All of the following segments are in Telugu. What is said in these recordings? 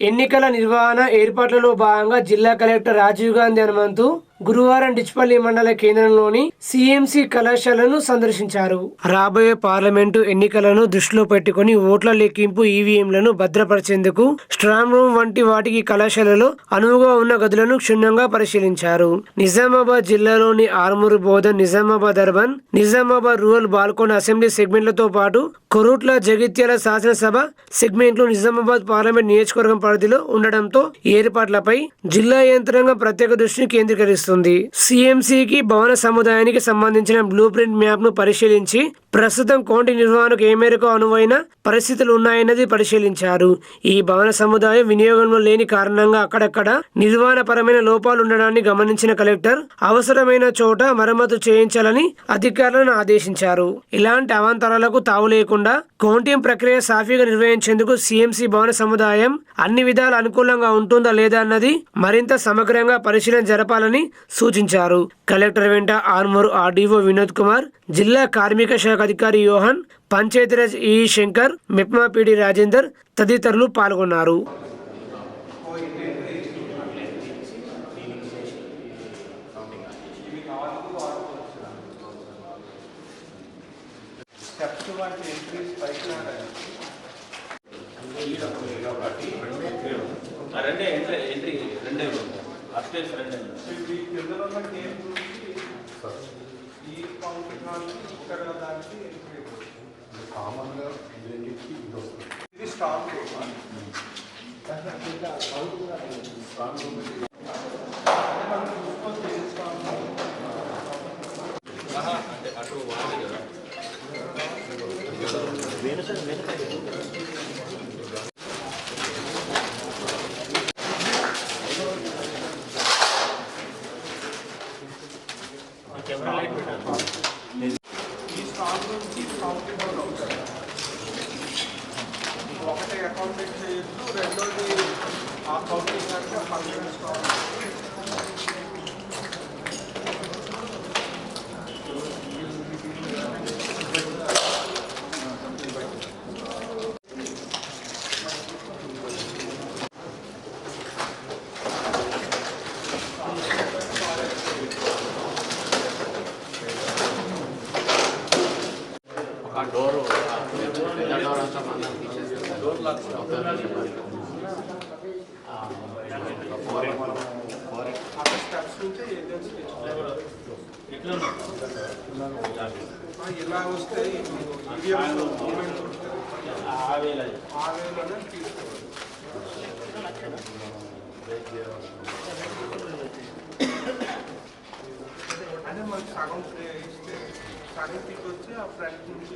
ఎన్నికల నిర్వహణ ఏర్పాట్లలో భాగంగా జిల్లా కలెక్టర్ రాజీవ్ గాంధీ హనుమంతు గురువారం డిచ్పల్లి మండల కేంద్రంలోని సిఎంసి కళాశాలను సందర్శించారు. రాబోయే పార్లమెంటు ఎన్నికలను దృష్టిలో పెట్టుకుని ఓట్ల లెక్కింపు ఈవీఎంలను భద్రపరిచేందుకు స్ట్రాంగ్ రూమ్ వంటి వాటికి కళాశాలలో అనువుగా ఉన్న గదులను క్షుణ్ణంగా పరిశీలించారు. నిజామాబాద్ జిల్లాలోని Armoor Bodhan Nizamabad urban Nizamabad rural Balkonda assembly సెగ్మెంట్లతో పాటు కొరుట్ల జగిత్యాల శాసనసభ సెగ్మెంట్లు నిజామాబాద్ పార్లమెంట్ నియోజకవర్గం పరిధిలో ఉండడంతో ఏర్పాట్లపై జిల్లా యంత్రాంగం ప్రత్యేక దృష్టిని కేంద్రీకరిస్తుంది. సిఎంసికి భవన సముదాయానికి సంబంధించిన బ్లూ ప్రింట్ మ్యాప్ను పరిశీలించి ప్రస్తుతం కోంటి నిర్వహణకు ఏ మేరకు అనువైన పరిస్థితులు ఉన్నాయన్నది పరిశీలించారు. ఈ భవన సముదాయం వినియోగంలో లేని కారణంగా అక్కడక్కడ నిర్వహణపరమైన లోపాలు ఉండడాన్ని గమనించిన కలెక్టర్ అవసరమైన చోట మరమ్మతు చేయించాలని అధికారులను ఆదేశించారు. ఇలాంటి అవాంతరాలకు తావు లేకుండా కౌంటింగ్ ప్రక్రియ సాఫీగా నిర్వహించేందుకు సిఎంసి భవన సముదాయం అన్ని విధాల అనుకూలంగా ఉంటుందా లేదా అన్నది మరింత సమగ్రంగా పరిశీలన జరపాలని సూచించారు. కలెక్టర్ వెంట ఆర్మూరు ఆర్డీఓ వినోద్ కుమార్ జిల్లా కార్మిక శాఖ అధికారి యోహన్ పంచాయతీరాజ్ ఈ శంకర్ మిప్మా పిడి రాజేందర్ తదితరులు పాల్గొన్నారు. రెండే ఎంట్రీ ఎంట్రీ రెండే. అప్స్టేజ్ రెండే ఈ కింద ఉన్న గేమ్ గురించి ఈ కౌంటింగ్ హాల్ ఇక్కడ దానికి ఎంట్రీ కామన్గా రెండింటికి ఇది వస్తుంది ఇది స్ట్రాంగ్ రూమ్ అంటే అటు వాళ్ళు కదా కెమెరా లైట్ పెట్టారు ఈ స్ట్రాంగ్ రూమ్కి కౌంటింగ్ హాల్ అవుతారు ఒకటి అకౌంటింగ్ రెండోది ఆ కౌంటింగ్ అంటే ఫంక్షన్ ఆ వేళ ఆ వేలోనే తీసుకోవాలి అంటే మనకి సగం ఫ్రీ ఇస్తే సగం టిక్ వచ్చి ఆ ఫ్రంట్ నుంచి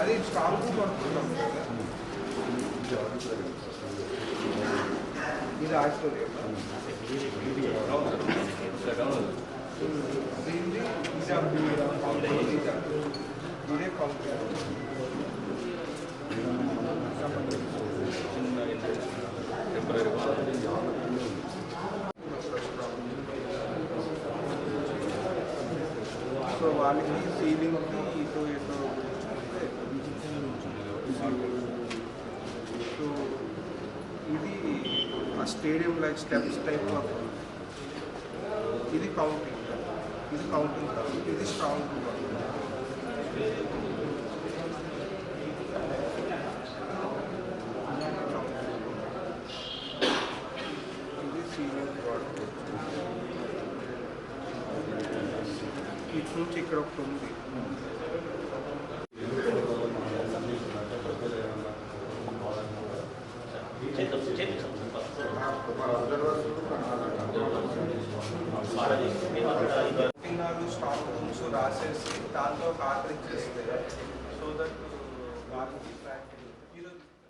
అది స్ట్రాంగ్ రూమ్ ఇది ఆడిటోరియం దీన్ని ఇది ఇదే సో వాళ్ళకి సీలింగ్కి ఇటు ఇటు సో ఇది ఆ stadium like steps type of ఇది కౌంటింగ్ ఇది కౌంటింగ్ కాదు ఇది స్ట్రాంగ్ ఇటు నుంచి ఇక్కడ ఒకటి ఉంది. స్టాక్ రూమ్స్ రాసేసి దాంతో ఆర్డర్ చేస్తే సో దట్